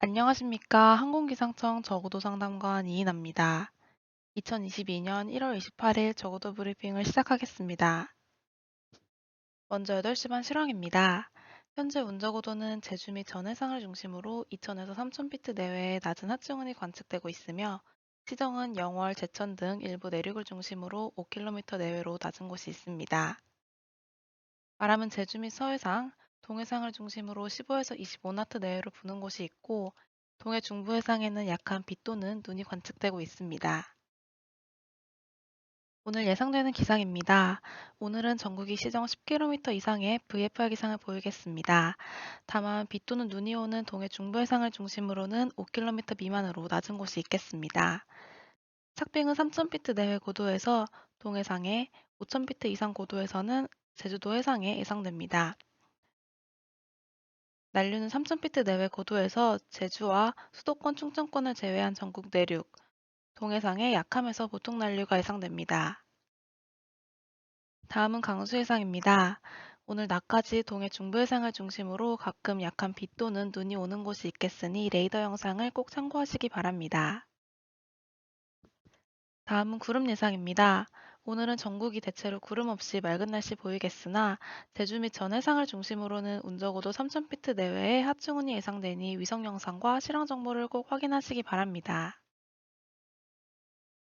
안녕하십니까. 항공기상청 저고도 상담관 이인아입니다. 2022년 1월 28일 저고도 브리핑을 시작하겠습니다. 먼저 8시 반 실황입니다. 현재 운저고도는 제주 및 전해상을 중심으로 2,000에서 3,000피트 내외의 낮은 하층운이 관측되고 있으며 시정은 영월, 제천 등 일부 내륙을 중심으로 5km 내외로 낮은 곳이 있습니다. 바람은 제주 및 서해상, 동해상을 중심으로 15에서 25나트 내외로 부는 곳이 있고 동해 중부 해상에는 약한 비 또는 눈이 관측되고 있습니다. 오늘 예상되는 기상입니다. 오늘은 전국이 시정 10km 이상의 VFR 기상을 보이겠습니다. 다만 비 또는 눈이 오는 동해 중부 해상을 중심으로는 5km 미만으로 낮은 곳이 있겠습니다. 착빙은 3,000피트 내외 고도에서 동해상에 5,000피트 이상 고도에서는 제주도 해상에 예상됩니다. 난류는 3,000피트 내외 고도에서 제주와 수도권 충청권을 제외한 전국 내륙, 동해상에 약함에서 보통 난류가 예상됩니다. 다음은 강수 예상입니다. 오늘 낮까지 동해 중부 해상을 중심으로 가끔 약한 비 또는 눈이 오는 곳이 있겠으니 레이더 영상을 꼭 참고하시기 바랍니다. 다음은 구름 예상입니다. 오늘은 전국이 대체로 구름 없이 맑은 날씨 보이겠으나 제주 및 전 해상을 중심으로는 운적어도 3,000피트 내외의 하층운이 예상되니 위성 영상과 실황 정보를 꼭 확인하시기 바랍니다.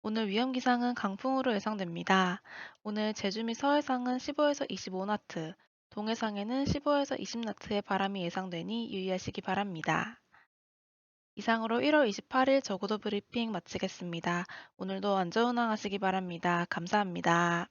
오늘 위험 기상은 강풍으로 예상됩니다. 오늘 제주 및 서해상은 15에서 25나트, 동해상에는 15에서 20나트의 바람이 예상되니 유의하시기 바랍니다. 이상으로 1월 28일 저고도 브리핑 마치겠습니다. 오늘도 안전운항하시기 바랍니다. 감사합니다.